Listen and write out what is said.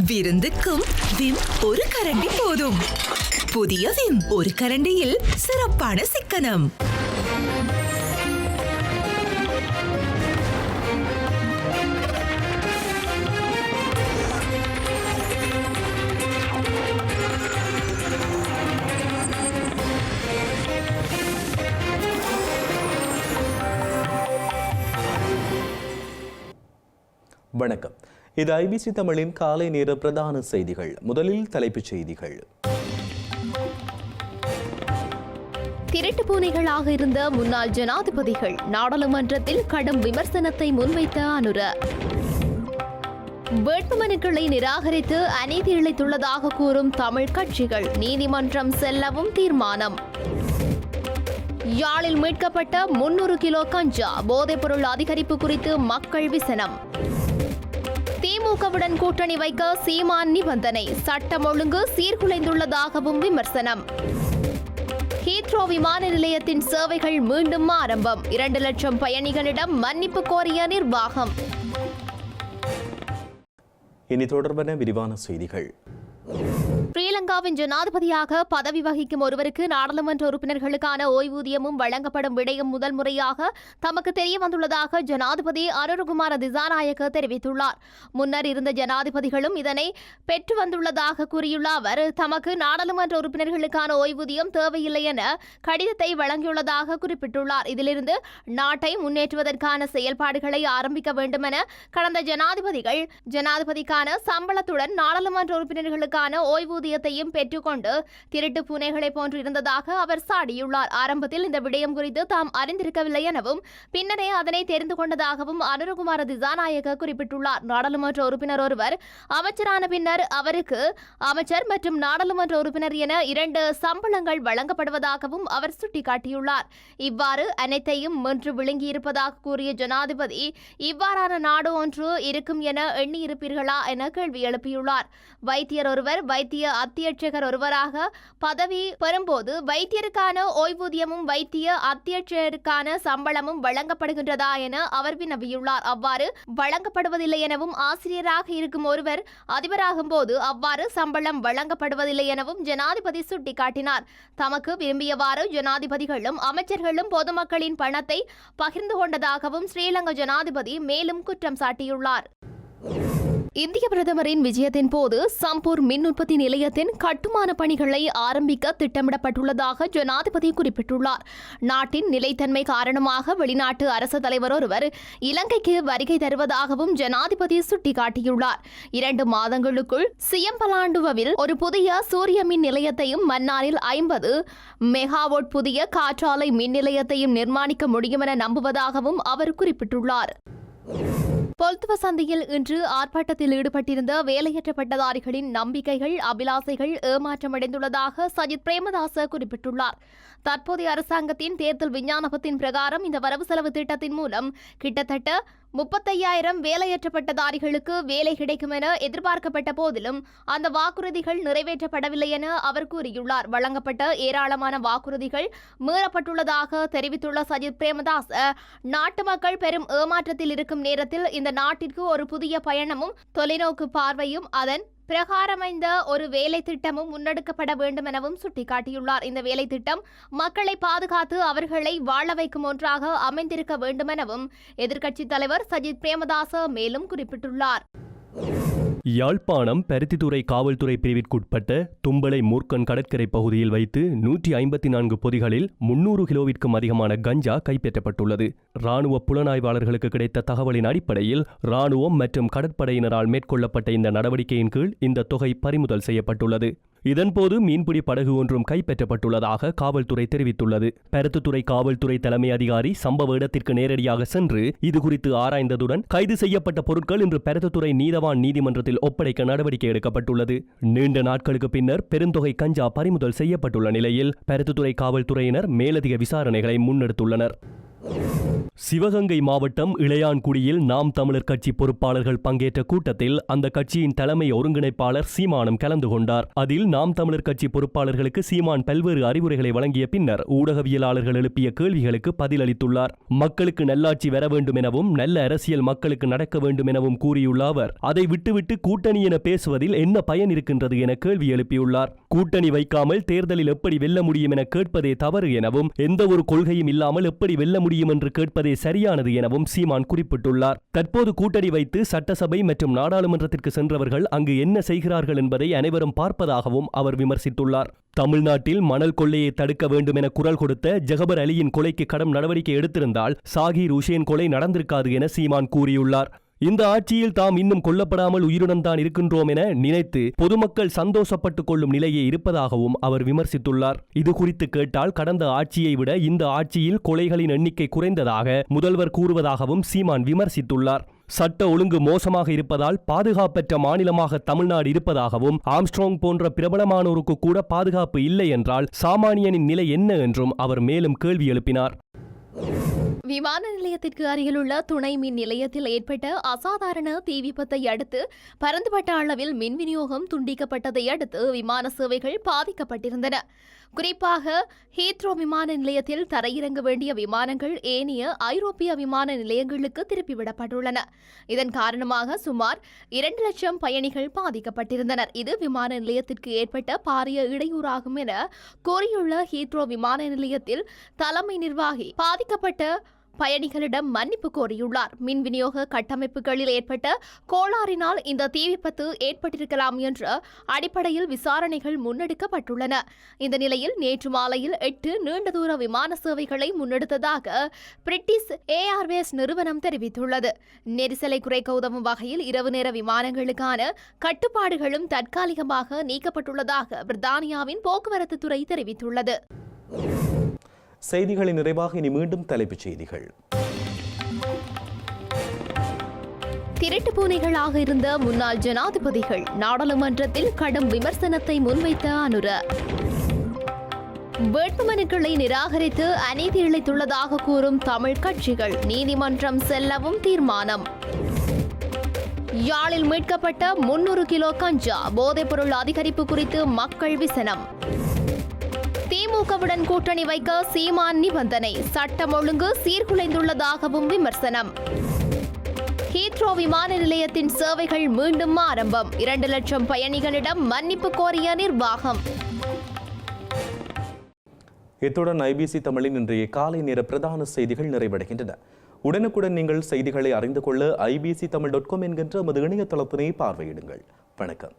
விருந்துக்கும் Vim ஒரு கரண்டி போதும். புதிய விம் ஒரு கரண்டியில் சிறப்பான சிக்கனம். வணக்கம். இது ஐபிசி தமிழின் காலை நேர பிரதான செய்திகள். முதலில் தலைப்புச் செய்திகள். திருட்டு பூனைகளாக இருந்த முன்னாள் ஜனாதிபதிகள் நாடாளுமன்றத்தில் கடும் விமர்சனத்தை முன்வைத்த அனுர. வேட்புமனுக்களை நிராகரித்து அநீதி இழைத்துள்ளதாக கூறும் தமிழ் கட்சிகள் நீதிமன்றம் செல்லவும் தீர்மானம். யாழில் மீட்கப்பட்ட முன்னூறு கிலோ கஞ்சா போதைப்பொருள் அதிகரிப்பு குறித்து மக்கள் விசனம். திமுகவுடன் கூட்டணி வைக்க சீமான் நிபந்தனை. சட்டம் ஒழுங்கு சீர்குலைந்துள்ளதாகவும் விமர்சனம். ஹீத்ரோ விமான நிலையத்தின் சேவைகள் மீண்டும் ஆரம்பம். இரண்டு லட்சம் பயணிகளிடம் மன்னிப்பு கோரிய நிர்வாகம். இனி தொடர்பான விரிவான செய்திகள். ஸ்ரீலங்காவின் ஜனாதிபதியாக பதவி வகிக்கும் ஒருவருக்கு நாடாளுமன்ற உறுப்பினர்களுக்கான ஓய்வூதியமும் வழங்கப்படும் விடயம் முதல் முறையாக தமக்கு தெரிய வந்துள்ளதாக ஜனாதிபதி அருண்குமார திசாநாயக்க தெரிவித்துள்ளார். முன்னர் இருந்த ஜனாதிபதிகளும் இதனை பெற்று வந்துள்ளதாக கூறியுள்ள அவர் தமக்கு நாடாளுமன்ற உறுப்பினர்களுக்கான ஓய்வூதியம் தேவையில்லை என கடிதத்தை வழங்கியுள்ளதாக குறிப்பிட்டுள்ளார். இதிலிருந்து நாட்டை முன்னேற்றுவதற்கான செயல்பாடுகளை ஆரம்பிக்க வேண்டும் என கடந்த ஜனாதிபதிகள் ஜனாதிபதிக்கான சம்பளத்துடன் நாடாளுமன்ற உறுப்பினர்களுக்கான ஓய்வூதியத்தையும் பெற்றுக்கொண்டு திருட்டு பூனைகளை போன்று இருந்ததாக அவர் சாடியுள்ளார். ஆரம்பத்தில் இந்த விடயம் குறித்து தாம் அறிந்திருக்கவில்லை எனவும் பின்னரே அதனை தெரிந்து கொண்டதாகவும் அனுரகுமார திசாநாயக குறிப்பிட்டுள்ளார். நாடாளுமன்ற உறுப்பினர் ஒருவர் அமைச்சரான பின்னர் அவருக்கு அமைச்சர் மற்றும் நாடாளுமன்ற உறுப்பினர் என இரண்டு சம்பளங்கள் வழங்கப்படுவதாகவும் அவர் சுட்டிக்காட்டியுள்ளார். இவ்வாறு அனைத்தையும் மென்று விழுங்கியிருப்பதாக கூறிய ஜனாதிபதி இவ்வாறான நாடு ஒன்று இருக்கும் என எண்ணியிருப்பீர்களா என கேள்வி எழுப்பியுள்ளார். வைத்தியர் ஒருவர் வைத்திய அத்தியட்சகர் ஒருவராக பதவி பெறும்போது வைத்தியருக்கான ஓய்வூதியமும் வைத்திய அத்தியட்சகருக்கான சம்பளமும் வழங்கப்படுகின்றதா என அவர் வினவியுள்ளார். அவ்வாறு வழங்கப்படுவதில்லை எனவும் ஆசிரியராக இருக்கும் ஒருவர் அதிபராகும் போது அவ்வாறு சம்பளம் வழங்கப்படுவதில்லை எனவும் ஜனாதிபதி சுட்டிக்காட்டினார். தமக்கு விரும்பியவாறு ஜனாதிபதிகளும் அமைச்சர்களும் பொதுமக்களின் பணத்தை பகிர்ந்து கொண்டதாகவும் ஸ்ரீலங்கா ஜனாதிபதி மேலும் குற்றம் சாட்டியுள்ளார். இந்திய பிரதமரின் விஜயத்தின் போது சம்பூர் மின் உற்பத்தி நிலையத்தின் கட்டுமான பணிகளை ஆரம்பிக்க திட்டமிடப்பட்டுள்ளதாக ஜனாதிபதி குறிப்பிட்டுள்ளார். நாட்டின் நிலைத்தன்மை காரணமாக வெளிநாட்டு அரசு தலைவர் ஒருவர் இலங்கைக்கு வருகை தருவதாகவும் ஜனாதிபதி சுட்டிக்காட்டியுள்ளார். இரண்டு மாதங்களுக்குள் சியம்பலாண்டுவில் ஒரு புதிய சூரிய மின் நிலையத்தையும் மன்னாரில் ஐம்பது மெகாவோட் புதிய காற்றாலை மின் நிலையத்தையும் நிர்மாணிக்க முடியும் என நம்புவதாகவும் அவர் குறிப்பிட்டுள்ளார். பொல்துவ சந்தையில் இன்று ஆர்ப்பாட்டத்தில் ஈடுபட்டிருந்த வேலையற்ற பட்டதாரிகளின் நம்பிக்கைகள் அபிலாசைகள் ஏமாற்றமடைந்துள்ளதாக சஜித் பிரேமதாச குறிப்பிட்டுள்ளார். தற்போதைய அரசாங்கத்தின் தேர்தல் விஞ்ஞானபத்தின் பிரகாரம் இந்த வரவு செலவு திட்டத்தின் மூலம் கிட்டத்தட்ட முப்பத்தையாயிரம் வேலையற்ற பட்டதாரிகளுக்கு வேலை கிடைக்கும் என எதிர்பார்க்கப்பட்ட போதிலும் அந்த வாக்குறுதிகள் நிறைவேற்றப்படவில்லை என அவர் கூறியுள்ளார். வழங்கப்பட்ட ஏராளமான வாக்குறுதிகள் மீறப்பட்டுள்ளதாக தெரிவித்துள்ள சஜித் பிரேமதாஸ் நாட்டு மக்கள் பெரும் ஏமாற்றத்தில் இருக்கும் நேரத்தில் இந்த நாட்டிற்கு ஒரு புதிய பயணமும் தொலைநோக்கு பார்வையும் அதன் பிரகாரமைந்த ஒரு வேலை திட்டமும் முன்னெடுக்கப்பட வேண்டும் எனவும் சுட்டிக்காட்டியுள்ளார். இந்த வேலை திட்டம் மக்களை பாதுகாத்து அவர்களை வாழ வைக்கும் ஒன்றாக அமைந்திருக்க வேண்டும் எனவும் எதிர்க்கட்சித் தலைவர் சஜித் பிரேமதாச மேலும் குறிப்பிட்டுள்ளார். யாழ்ப்பாணம் பருத்தித்துறை காவல்துறை பிரிவிற்குட்பட்ட தும்பளை மூர்க்கன் கடற்கரை பகுதியில் வைத்து நூற்றி ஐம்பத்தி நான்கு பொதிகளில் முன்னூறு கிலோவிற்கும் அதிகமான கஞ்சா கைப்பற்றப்பட்டுள்ளது. ராணுவ புலனாய்வாளர்களுக்கு கிடைத்த தகவலின் அடிப்படையில் ராணுவம் மற்றும் கடற்படையினரால் மேற்கொள்ளப்பட்ட இந்த நடவடிக்கையின் கீழ் இந்த தொகை பறிமுதல் செய்யப்பட்டுள்ளது. இதன்போது மீன்பிடி படகு ஒன்றும் கைப்பற்றப்பட்டுள்ளதாக காவல்துறை தெரிவித்துள்ளது. பருத்துத்துறை காவல்துறை தலைமை அதிகாரி சம்பவ இடத்திற்கு நேரடியாக சென்று இதுகுறித்து ஆராய்ந்ததுடன் கைது செய்யப்பட்ட பொருட்கள் இன்று பருத்துத்துறை நீதவான் நீதிமன்றத்தில் ஒப்படைக்க நடவடிக்கை எடுக்கப்பட்டுள்ளது. நீண்ட நாட்களுக்கு பின்னர் பெருந்தொகை கஞ்சா பறிமுதல் செய்யப்பட்டுள்ள நிலையில் பருத்துத்துறை காவல்துறையினர் மேலதிக விசாரணைகளை முன்னெடுத்துள்ளனர். சிவகங்கை மாவட்டம் இளையான்குடியில் நாம் தமிழர் கட்சி பொறுப்பாளர்கள் பங்கேற்ற கூட்டத்தில் அந்த கட்சியின் தலைமை ஒருங்கிணைப்பாளர் சீமானும் கலந்து கொண்டார். அதில் நாம் தமிழர் கட்சி பொறுப்பாளர்களுக்கு சீமான் பல்வேறு அறிவுரைகளை வழங்கிய பின்னர் ஊடகவியலாளர்கள் எழுப்பிய கேள்விகளுக்கு பதிலளித்துள்ளார். மக்களுக்கு நல்லாட்சி வர வேண்டும் எனவும் நல்ல அரசியல் மக்களுக்கு நடக்க வேண்டும் எனவும் கூறியுள்ள அவர் அதை விட்டுவிட்டு கூட்டணி என பேசுவதில் என்ன பயன் இருக்கின்றது என கேள்வி எழுப்பியுள்ளார். கூட்டணி வைக்காமல் தேர்தலில் எப்படி வெல்ல முடியும் என கேட்பதே தவறு எனவும் எந்த ஒரு கொள்கையும் இல்லாமல் எப்படி வெல்ல முடியும் என்று கேட்பது சரியானது எனவும் சீமான் குறிப்பிட்டுள்ளார். தற்போது கூட்டணி வைத்து சட்டசபை மற்றும் நாடாளுமன்றத்திற்கு சென்றவர்கள் அங்கு என்ன செய்கிறார்கள் என்பதை அனைவரும் பார்ப்பதாகவும் அவர் விமர்சித்துள்ளார். தமிழ்நாட்டில் மணல் கொள்ளையை தடுக்க வேண்டும் என குரல் கொடுத்த ஜெகபர் அலியின் கொலைக்கு கடும் நடவடிக்கை எடுத்திருந்தால் சாகிர் உஷேன் கொலை நடந்திருக்காது என சீமான் கூறியுள்ளார். இந்த ஆட்சியில் தாம் இன்னும் கொல்லப்படாமல் உயிருடன் தான் இருக்கின்றோம் என நினைத்து பொதுமக்கள் சந்தோஷப்பட்டுக் கொள்ளும் நிலையே இருப்பதாகவும் அவர் விமர்சித்துள்ளார். இது குறித்து கேட்டால் கடந்த ஆட்சியை விட இந்த ஆட்சியில் கொலைகளின் எண்ணிக்கை குறைந்ததாக முதல்வர் கூறுவதாகவும் சீமான் விமர்சித்துள்ளார். சட்ட ஒழுங்கு மோசமாக இருப்பதால் பாதுகாப்பற்ற மாநிலமாக தமிழ்நாடு இருப்பதாகவும் ஆம்ஸ்ட்ராங் போன்ற பிரபலமானோருக்கு கூட பாதுகாப்பு இல்லை என்றால் சாமானியனின் நிலை என்ன என்றும் அவர் மேலும் கேள்வி எழுப்பினார். விமான நிலையத்திற்கு அருகிலுள்ள துணை மின் நிலையத்தில் ஏற்பட்ட அசாதாரண தீ விபத்தை அடுத்து பரந்துபட்ட அளவில் மின் விநியோகம் துண்டிக்கப்பட்டதை அடுத்து விமான சேவைகள் பாதிக்கப்பட்டிருந்தன. குறிப்பாக ஹீத்ரோ விமான நிலையத்தில் தரையிறங்க வேண்டிய விமானங்கள் ஏனைய ஐரோப்பிய விமான நிலையங்களுக்கு திருப்பிவிடப்பட்டுள்ளன. இதன் காரணமாக சுமார் இரண்டு லட்சம் பயணிகள் பாதிக்கப்பட்டிருந்தனர். இது விமான நிலையத்திற்கு ஏற்பட்ட பாரிய இடையூறாகும் என கூறியுள்ள ஹீத்ரோ விமான நிலையத்தில் தலைமை நிர்வாகி பாதிக்கப்பட்ட பயணிகளிடம் மன்னிப்பு கோரியுள்ளார். மின் விநியோக கட்டமைப்புகளில் ஏற்பட்ட கோளாறினால் இந்த தீ விபத்து ஏற்பட்டிருக்கலாம் என்ற அடிப்படையில் விசாரணைகள் முன்னெடுக்கப்பட்டுள்ளன. இந்த நிலையில் நேற்று மாலையில் எட்டு நீண்ட தூர விமான சேவைகளை முன்னெடுத்ததாக பிரிட்டிஷ் ஏஆர்வேஸ் நிறுவனம் தெரிவித்துள்ளது. நெரிசலை குறைக்க உதவும் வகையில் இரவு நேர விமானங்களுக்கான கட்டுப்பாடுகளும் தற்காலிகமாக நீக்கப்பட்டுள்ளதாக பிரித்தானியாவின் போக்குவரத்து துறை தெரிவித்துள்ளது. செய்திகளின் நிறைவாக இனி மீண்டும் தலைப்புச் செய்திகள். திருட்டு பூனைகளாக இருந்த முன்னாள் ஜனாதிபதிகள் நாடாளுமன்றத்தில் கடும் விமர்சனத்தை முன்வைத்த அனுர. வேட்புமனுக்களை நிராகரித்து அநீதி இழைத்துள்ளதாக கூறும் தமிழ் கட்சிகள் நீதிமன்றம் செல்லவும் தீர்மானம். யாழில் மீட்கப்பட்ட முன்னூறு கிலோ கஞ்சா போதைப்பொருள் அதிகரிப்பு குறித்து மக்கள் விசனம். திமுகவுடன் கூட்டணி வைக்க சீமான் நிபந்தனை. சட்டம் ஒழுங்கு சீர்குலைந்துள்ளதாகவும் விமர்சனம். ஹீத்ரோ விமான நிலையத்தின் சேவைகள் மீண்டும் ஆரம்பம். இரண்டு லட்சம் பயணிகளிடம் மன்னிப்பு கோரிய நிர்வாகம். இத்துடன் ஐபிசி தமிழின் இன்றைய காலை நேர பிரதான செய்திகள் நிறைவடைகின்றன. உடனுக்குடன் நீங்கள் செய்திகளை அறிந்து கொள்ள ஐபிசி தமிழ் டாட் காம் என்கின்ற நமது இணையதளத்தினை பார்வையிடுங்கள். வணக்கம்.